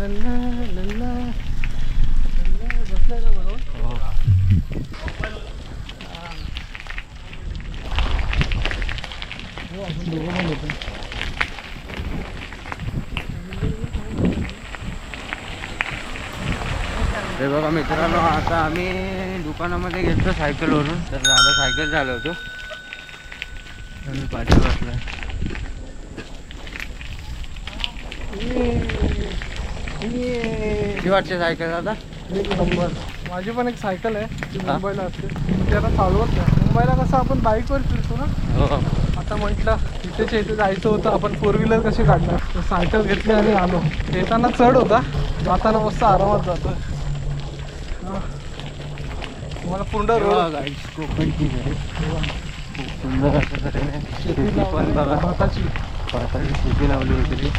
हे बघा मित्रांनो आता आम्ही दुकानामध्ये गेलो सायकलवरून. तर दादा सायकल झालो होतो. आम्ही पाठी बसलाय किती वाटते सायकल दादा? एक नंबर माझी पण एक सायकल आहे. ती? मुंबईला असते. ती आता चालवत नाही मुंबईला कसं आपण बाईकवर फिरतो ना? हो. आता म्हटलं इथेच्या इथे जायचं होतं. आपण फोर व्हीलर कशी काढणार? तर सायकल घेतली आणि आलो. येताना चढ होता. जाताना मस्त आरामात जातो मला पूर्ण रोड कोकणची शेती पण बघा. लावली भाताची. भाताची शेती लावली होती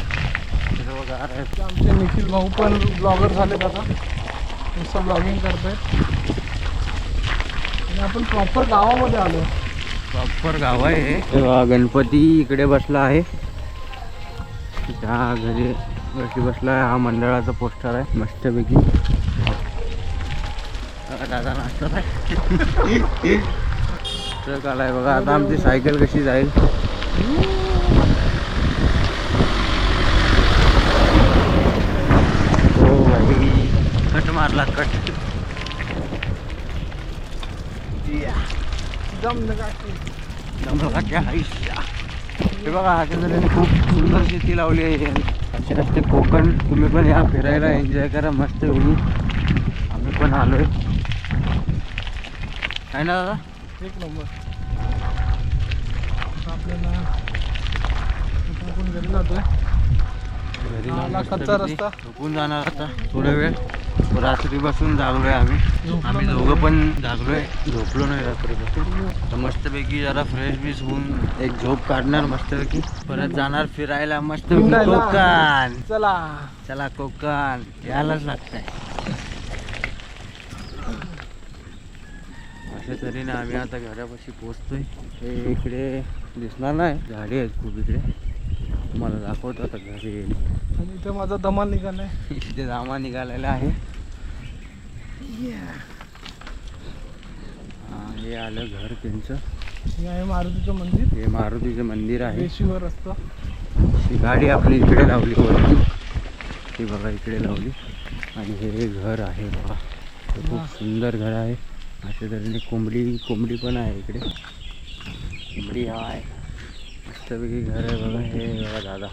हिरवगार आहे ते आमचे निखिल भाऊ पण ब्लॉगर झालेत आता. नुसतं ब्लॉगिंग करतायत. आणि आपण प्रॉपर गावामध्ये आलो. प्रॉपर गाव आहे हे. तेव्हा गणपती इकडे बसला आहे. त्या घरी घरी बसला आहे. हा मंडळाचा पोस्टर आहे मस्तपैकी. बघा, दादा नाचत आहे ट्रक आलाय बघा आता आमची सायकल कशी जाईल हो भाई कट मारला कट. जमलाच्या आयुष्या हे बघा आता खूप सुंदर शेती लावली आहे. असे असते कोकण तुम्ही पण या फिरायला एन्जॉय करा मस्त होईल आम्ही पण आलोय आहे. ना दादा? एक नंबर. आपल्याला घरी घरी आला रस्ता. जाणार आता थोडा वेळ. रात्री बसून जागलोय आम्ही. आम्ही. दोघं पण जागलोय. झोपलो नाही रात्रीपासून. तर मस्तपैकी जरा फ्रेश बीस होऊन एक झोप काढणार मस्तपैकी. परत जाणार फिरायला फिरायला. कोकण. चला. चला कोकण. यायलाच लागतंय. अशा तऱ्हेने आम्ही आता घरापाशी पोचतोय हे इकडे दिसणार नाही. झाडी आहेत खूप इकडे. तुम्हाला दाखवतो आता घरी. येईल आणि इथे माझा धमाल निघालाय. इथे जामा निघालेला आहे. हा, हे आलं घर त्यांचं. हे आहे मारुतीचं मंदिर. हे मारुतीचं मंदिर आहे. वेशीवर असतं ही गाडी आपली इकडे लावली वरती. ती बघा इकडे लावली. आणि हे घर आहे बघा. हे. खूप सुंदर घर आहे. अशा तऱ्हेने कोंबडी कोंबडी पण आहे इकडे. कोंबडी आहे मस्तपैकी घर आहे बघा. हे बघा दादा.